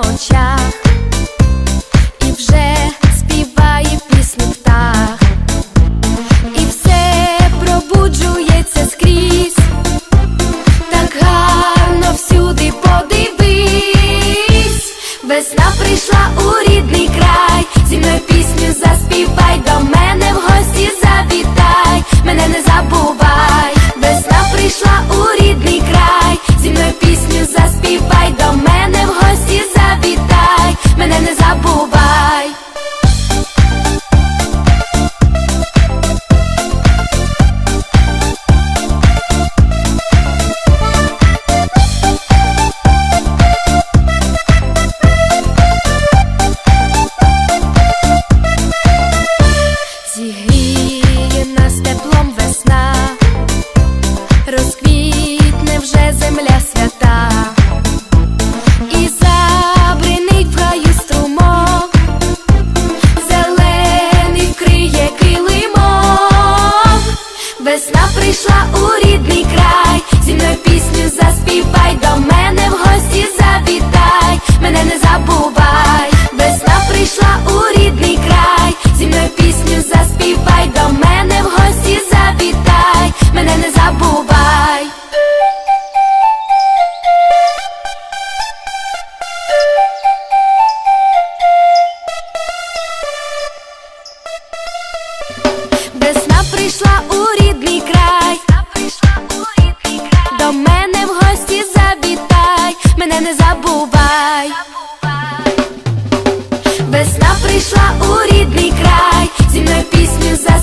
очах, і вже співає пісню птах, і все пробуджується скрізь, так гарно всюди подивись, весна прийшла у рідний край, зі мною пісню заспівай, до мене в гості завітай, мене не забувай, Зігріє нас теплом весна, розквітне вже земля свята, і забринить в гаю струмок, зелений вкриє килимок, весна прийшла у рідний Весна прийшла у рідний край, до мене в гості завітай, мене не забувай. Весна прийшла у рідний край, зі мною пісню заспівай,